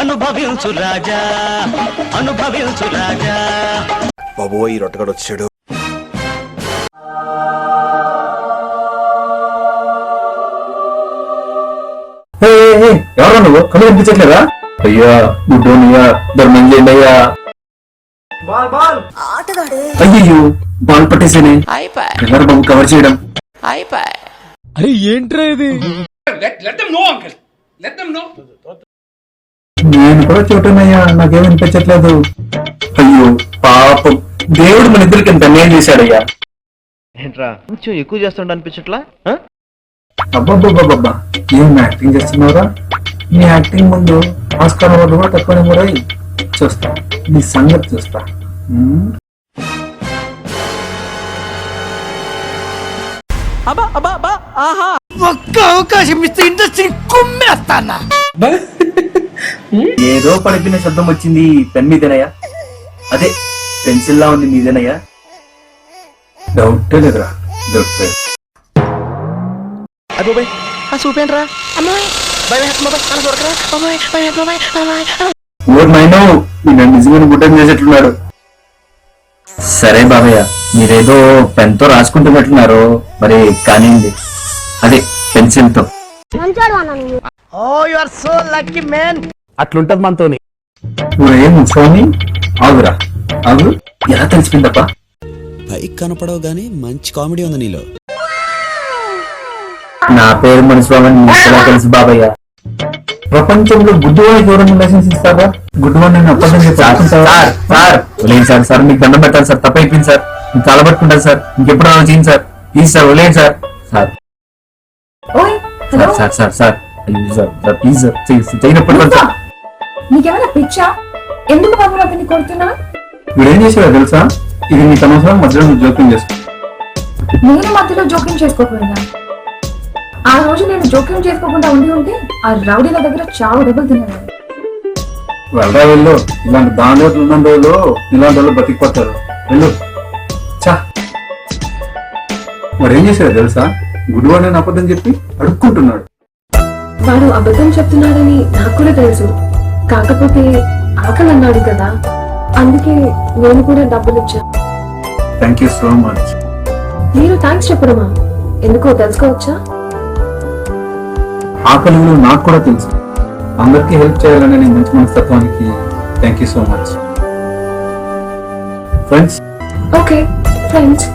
అనుభవించు రాజా అనుభవించు రాజా. బాబోయ్ ఈ రొట్టగడు వచ్చాడు. ఎవరా నువ్వు? కళ్ళు కనిపించట్లేదా? అయ్యా గుడ్డోనియా ధర్మం చేయండి అయ్యా. అయ్యో బాల్. పట్టేసేనే. ఎవరు బాబు కవర్ చేయడం. నేను కూడా చూడనయ్యా నాకేం అనిపించట్లేదు. అయ్యో పాపం. దేవుడు మన ఇద్దరికి ఎంత అన్యాయం చేశాడయ్యా. ఏంట్రా? కొంచెం ఎక్కువ చేస్తుండ అనిపించట్లా? ఆ? అబ్బబ్బబ్బబ్బా ఏం యాక్టింగ్ చేస్తున్నావురా? నీ యాక్టింగ్ ముందు ఆస్కార్ అవార్డు కూడా తక్కువనే మురై చూస్తా. నీ సంగతి చూస్తా. ఉమ్. ఏదో పడిపిన శబ్దం వచ్చింది. పెన్ మీదేనయ్యా? అదే పెన్సిల్ లా ఉంది మీదేనయ్యా? డౌట్ లేదురా దొరుకుతుంది అదో బై ఆ చూపేంట్రా అమ్మాయి. భయం వేస్తుంది బాబాయ్ అలా చూడకరా అమ్మాయి భయం వేస్తుంది బాబాయ్ అమ్మాయి ఓర్ మైనో ఈయన నిజమైన గుడ్డం చేసేట్లున్నాడు సరే బాబయ్య మీరేదో పెన్తో రాసుకుంటున్నట్లున్నారు మరి కానివ్వండి. అదే పెన్సిల్తో అట్లుంటది మనతోని. స్వామి? ఆగురా. ఆగు. ఎలా పైకి కనపడవు గానీ మంచి కామెడీ ఉంది నీలో. నా పేరు మీకు ఎలా తెలుసు బాబయ్య. ప్రపంచంలో గుడ్డివాడికి ఎవరైనా లైసెన్స్ ఇస్తారా? గుడ్డివాడిని నేను అప్పటిని సార్ సార్ వదిలేండి సార్ సార్ మీకు దండం పెట్టాలి సార్. తప్ప అయిపోయింది సార్. మీకు కాలబట్టుకుంటాను సార్. ఇంకెప్పుడు ఆలోచించి సార్. ప్లీజ్ సార్ వదిలేండి సార్. సార్. ఓయ్ hello? Sir sir sir sir. అయ్యో సార్ సార్ ప్లీజ్ సార్. చేయి- చేయనప్పుడు సార్ నీకేమైనా పిచ్చా? ఎందుకు బాబు అతన్ని కొడుతున్నా వీడు ఏం చేసాడో తెలుసా? ఇది నీ సంవత్సరం మధ్యలో జోక్యం చేసుకో. నేను మధ్యలో జోక్యం చేసుకోకపోయినా ఆ రోజు నేను జోక్యం చేసుకోకుండా ఉండి ఉంటే ఆ రౌడీల దగ్గర చావు దెబ్బలు తినేవాడు. వెళ్ళరా వెళ్ళు. ఇలాంటి దాని రోజులు ఉన్న రోజులు ఇలాంటి వాళ్ళు బతికిపోతారు. వెళ్ళు. చా మరి ఏం చేశాడు తెలుసా? గుడివాడు అని అబద్ధం చెప్పి అడుక్కుంటున్నాడు. వాడు అబద్ధం చెప్తున్నాడని నాకు కూడా తెలుసు. కాకపోతే ఆకలి అన్నాడు కదా. అందుకే నేను కూడా డబ్బులు ఇచ్చా థ్యాంక్ యూ సో మచ్ మీరు థ్యాంక్స్ చెప్పడమా ఎందుకో తెలుసుకోవచ్చా? ఆకలి నాకు కూడా తెలుసు. అందరికీ హెల్ప్ చేయాలనే మంచి మనస్తత్వానికి thank you so much friends okay friends